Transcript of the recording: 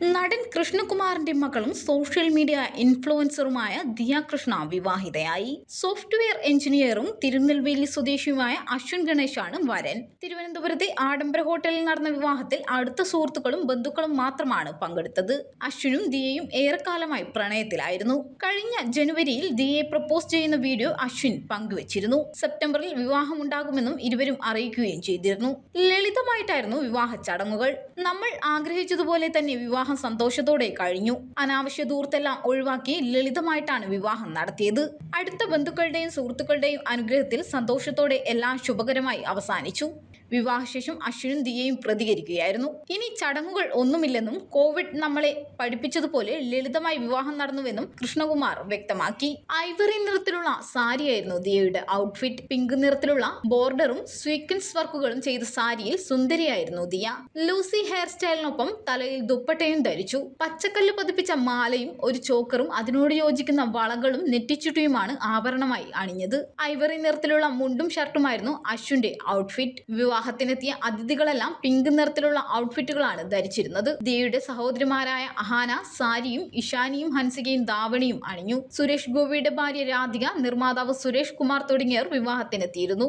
നടൻ കൃഷ്ണകുമാറിന്റെ മകളും സോഷ്യൽ മീഡിയ ഇൻഫ്ലുവൻസറുമായ ദിയ കൃഷ്ണ വിവാഹിതയായി. സോഫ്റ്റ്വെയർ എഞ്ചിനീയറും തിരുനെൽവേലി സ്വദേശിയുമായ അശ്വിൻ ഗണേശാണ് വരൻ. തിരുവനന്തപുരത്തെ ആഡംബര ഹോട്ടലിൽ നടന്ന വിവാഹത്തിൽ അടുത്ത സുഹൃത്തുക്കളും ബന്ധുക്കളും മാത്രമാണ് പങ്കെടുത്തത്. അശ്വിനും ദിയയും ഏറെക്കാലമായി പ്രണയത്തിലായിരുന്നു. കഴിഞ്ഞ ജനുവരിയിൽ ദിയയെ പ്രപ്പോസ് ചെയ്യുന്ന വീഡിയോ അശ്വിൻ പങ്കുവച്ചിരുന്നു. സെപ്റ്റംബറിൽ വിവാഹമുണ്ടാകുമെന്നും ഇരുവരും അറിയിക്കുകയും ചെയ്തിരുന്നു. ലളിതമായിട്ടായിരുന്നു വിവാഹ ചടങ്ങുകൾ. നമ്മൾ ആഗ്രഹിച്ചതുപോലെ തന്നെ വിവാഹം സന്തോഷത്തോടെ കഴിഞ്ഞു. അനാവശ്യ ദൂർത്തെല്ലാം ഒഴിവാക്കി ലളിതമായിട്ടാണ് വിവാഹം നടത്തിയത്. അടുത്ത ബന്ധുക്കളുടെയും സുഹൃത്തുക്കളുടെയും അനുഗ്രഹത്തിൽ സന്തോഷത്തോടെ എല്ലാം ശുഭകരമായി അവസാനിച്ചു. വിവാഹശേഷം അശ്വിനും ദിയയും പ്രതികരിക്കുകയായിരുന്നു. ഇനി ചടങ്ങുകൾ ഒന്നുമില്ലെന്നും കോവിഡ് നമ്മളെ പഠിപ്പിച്ചതുപോലെ ലളിതമായി വിവാഹം നടന്നുവെന്നും കൃഷ്ണകുമാർ വ്യക്തമാക്കി. ഐവറി നിറത്തിലുള്ള സാരിയായിരുന്നു ദിയയുടെ ഔട്ട്ഫിറ്റ് പിങ്ക് നിറത്തിലുള്ള ബോർഡറും സ്വീക്വൻസ് വർക്കുകളും ചെയ്ത സാരിയിൽ സുന്ദരിയായിരുന്നു ദിയ. ലൂസി ഹെയർ സ്റ്റൈലിനൊപ്പം തലയിൽ ദുപ്പട്ടയും ധരിച്ചു. പച്ചക്കല്ല് പതിപ്പിച്ച മാലയും ഒരു ചോക്കറും അതിനോട് യോജിക്കുന്ന വളകളും നെറ്റിച്ചുട്ടിയുമാണ് ആഭരണമായി അണിഞ്ഞത്. ഐവറി നിറത്തിലുള്ള മുണ്ടും ഷർട്ടുമായിരുന്നു അശ്വിന്റെ ഔട്ട്ഫിറ്റ് വിവാഹത്തിനെത്തിയ അതിഥികളെല്ലാം പിങ്ക് നിറത്തിലുള്ള ഔട്ട്ഫിറ്റുകളാണ് ധരിച്ചിരുന്നത്. ദിയയുടെ സഹോദരിമാരായ അഹാന സാരിയും ഇഷാനിയും ഹൻസികയും ദാവണിയും അണിഞ്ഞു. സുരേഷ് ഗോപിയുടെ ഭാര്യ രാധിക നിർമ്മാതാവ് സുരേഷ് കുമാർ തുടങ്ങിയവർ വിവാഹത്തിനെത്തിയിരുന്നു.